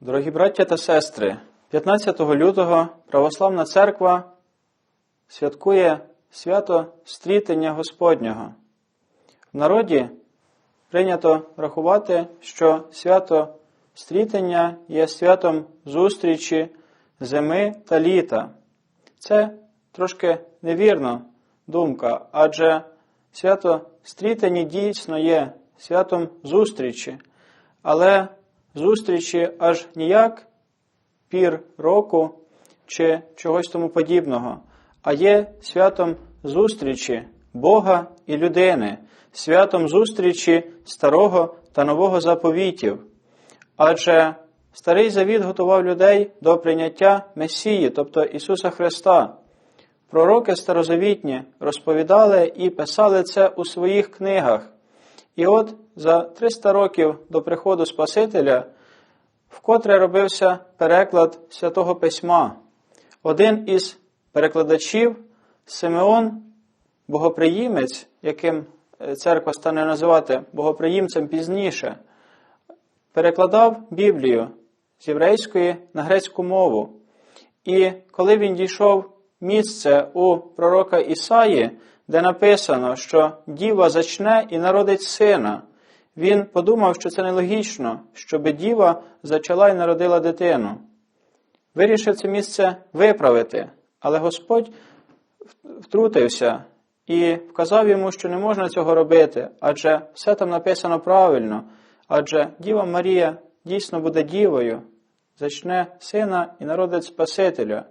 Дорогі браття та сестри, 15 лютого Православна Церква святкує свято стрітення Господнього. В народі прийнято рахувати, що свято стрітення є святом зустрічі зими та літа. Це трошки невірна думка, адже свято стрітення дійсно є святом зустрічі, але зустрічі аж ніяк пір року чи чогось тому подібного, а є святом зустрічі Бога і людини, святом зустрічі старого та нового заповітів. Адже Старий Завіт готував людей до прийняття Месії, тобто Ісуса Христа. Пророки старозавітні розповідали і писали це у своїх книгах. І от за 300 років до приходу Спасителя вкотре робився переклад Святого Письма. Один із перекладачів Симеон, богоприємець, яким церква стане називати богоприємцем пізніше, перекладав Біблію з єврейської на грецьку мову. І коли він дійшов місце у пророка Ісаї, де написано, що діва зачне і народить сина, він подумав, що це нелогічно, щоб діва зачала і народила дитину. Вирішив це місце виправити, але Господь втрутився і вказав йому, що не можна цього робити, адже все там написано правильно, адже Діва Марія дійсно буде дівою, зачне сина і народить Спасителя.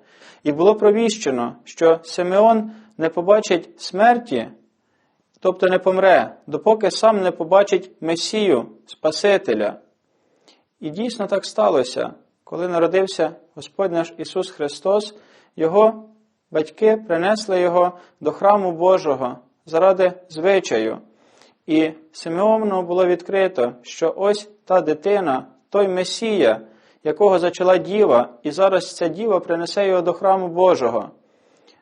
І було провіщено, що Симеон не побачить смерті, тобто не помре, допоки сам не побачить Месію, Спасителя. І дійсно так сталося, коли народився Господь наш Ісус Христос, Його батьки принесли Його до храму Божого заради звичаю. І Симеону було відкрито, що ось та дитина, той Месія, якого зачала діва, і зараз ця діва принесе його до храму Божого.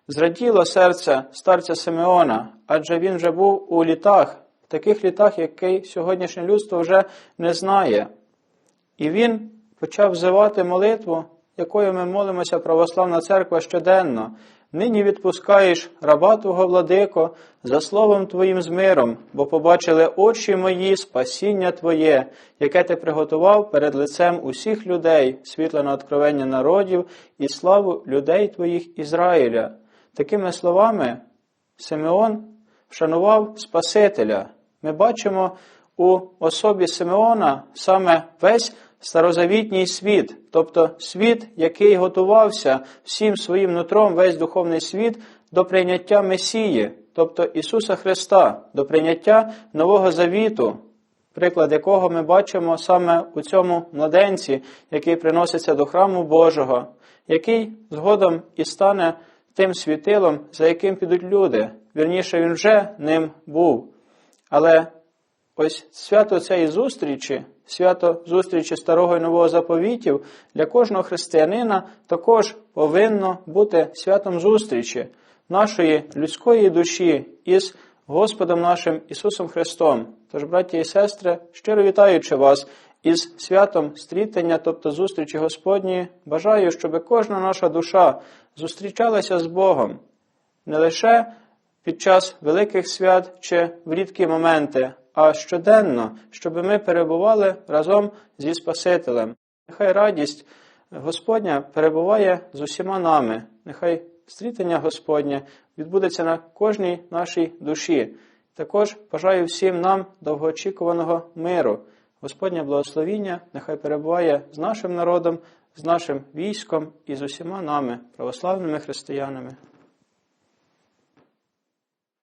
Зраділо серце старця Симеона, адже він вже був у літах, таких літах, який сьогоднішнє людство вже не знає. І він почав взивати молитву, якою ми молимося православна церква щоденно. Нині відпускаєш раба Твого владико, за словом Твоїм з миром, бо побачили очі мої спасіння Твоє, яке ти приготував перед лицем усіх людей, світле на откровення народів і славу людей Твоїх Ізраїля. Такими словами, Симеон вшанував Спасителя. Ми бачимо у особі Симеона саме весь старозавітній світ, тобто світ, який готувався всім своїм нутром, весь духовний світ до прийняття Месії, тобто Ісуса Христа, до прийняття Нового Завіту, приклад якого ми бачимо саме у цьому младенці, який приноситься до храму Божого, який згодом і стане тим світилом, за яким підуть люди. Вірніше, він вже ним був. Але ось свято цієї зустрічі, свято зустрічі старого і нового заповітів для кожного християнина також повинно бути святом зустрічі нашої людської душі із Господом нашим Ісусом Христом. Тож, браті і сестри, щиро вітаючи вас із святом стрітення, тобто зустрічі Господньої, бажаю, щоб кожна наша душа зустрічалася з Богом не лише під час великих свят чи в рідкі моменти, а щоденно, щоб ми перебували разом зі Спасителем. Нехай радість Господня перебуває з усіма нами. Нехай стрітення Господнє відбудеться на кожній нашій душі. Також бажаю всім нам довгоочікуваного миру. Господнє благословіння нехай перебуває з нашим народом, з нашим військом і з усіма нами, православними християнами.